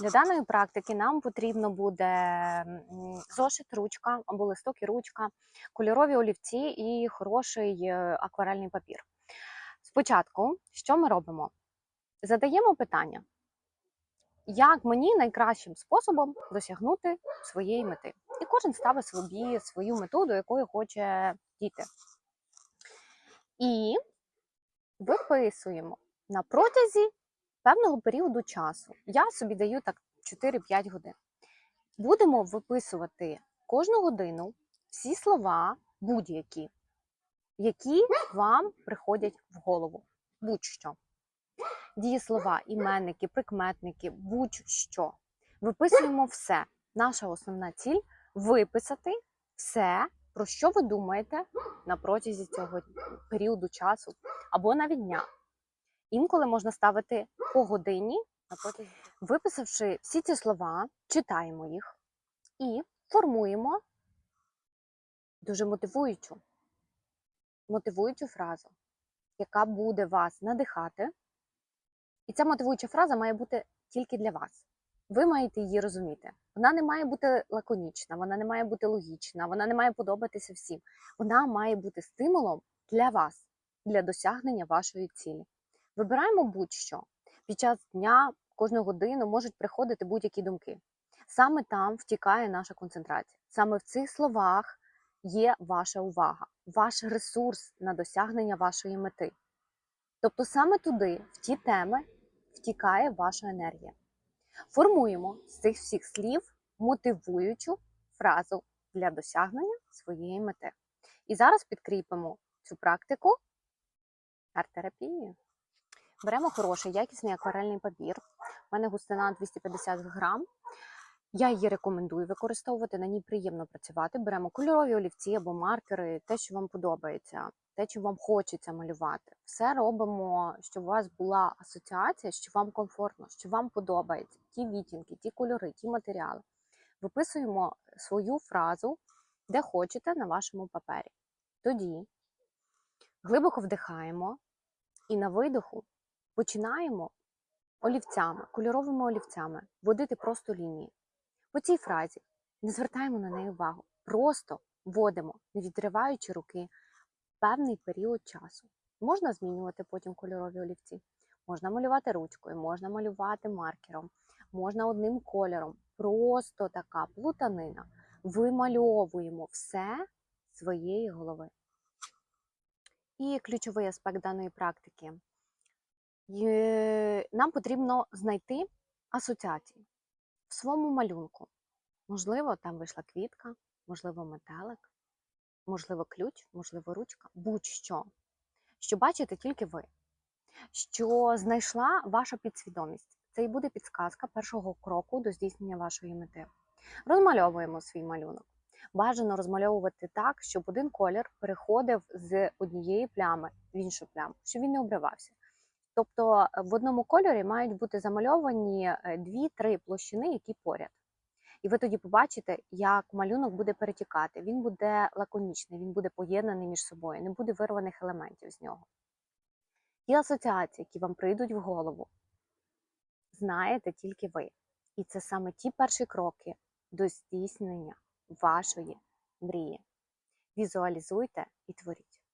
Для даної практики нам потрібно буде зошит, ручка або листок і ручка, кольорові олівці і хороший е, акварельний папір. Спочатку, що ми робимо? Задаємо питання, як мені найкращим способом досягнути своєї мети. І кожен ставить собі свою мету, до якої хоче дійти. І виписуємо на протязі певного періоду часу. Я собі даю так 4-5 годин. Будемо виписувати кожну годину всі слова, будь-які, які вам приходять в голову. Будь-що. Дієслова, іменники, прикметники, будь-що. Виписуємо все. Наша основна ціль виписати все, про що ви думаєте на протязі цього періоду часу або навіть дня. Інколи можна ставити по годині. Виписавши всі ці слова, читаємо їх і формуємо дуже мотивуючу, мотивуючу фразу, яка буде вас надихати. І ця мотивуюча фраза має бути тільки для вас. Ви маєте її розуміти. Вона не має бути лаконічна, вона не має бути логічна, вона не має подобатися всім. Вона має бути стимулом для вас, для досягнення вашої цілі. Вибираємо будь-що. Під час дня кожну годину можуть приходити будь-які думки. Саме там втікає наша концентрація. Саме в цих словах є ваша увага, ваш ресурс на досягнення вашої мети. Тобто саме туди, в ті теми, втікає ваша енергія. Формуємо з цих всіх слів мотивуючу фразу для досягнення своєї мети. І зараз підкріпимо цю практику арт-терапією. Беремо хороший, якісний акварельний папір. У мене густина 250 грам. Я її рекомендую використовувати, на ній приємно працювати. Беремо кольорові олівці або маркери, те, що вам подобається, те, що вам хочеться малювати. Все робимо, щоб у вас була асоціація, що вам комфортно, що вам подобається. Ті відтінки, ті кольори, ті матеріали. Виписуємо свою фразу, де хочете на вашому папері. Тоді глибоко вдихаємо і на видоху починаємо олівцями, кольоровими олівцями водити просто лінії. По цій фразі не звертаємо на неї увагу, просто вводимо, не відриваючи руки, певний період часу. Можна змінювати потім кольорові олівці, можна малювати ручкою, можна малювати маркером, можна одним кольором. Просто така плутанина. Вимальовуємо все своєї голови. І ключовий аспект даної практики. Є- Нам потрібно знайти асоціації в своєму малюнку. Можливо, там вийшла квітка, можливо, метелик, можливо, ключ, можливо, ручка, будь-що, що бачите тільки ви, що знайшла ваша підсвідомість. Це і буде підсказка першого кроку до здійснення вашої мети. Розмальовуємо свій малюнок. Бажано розмальовувати так, щоб один колір переходив з однієї плями в іншу пляму, щоб він не обривався. Тобто е, в одному кольорі мають бути замальовані е, дві-три площини, які поряд. І ви тоді побачите, як малюнок буде перетікати. Він буде лаконічний, він буде поєднаний між собою, не буде вирваних елементів з нього. Ті асоціації, які вам прийдуть в голову, знаєте тільки ви. І це саме ті перші кроки до здійснення вашої мрії. Візуалізуйте і творіть.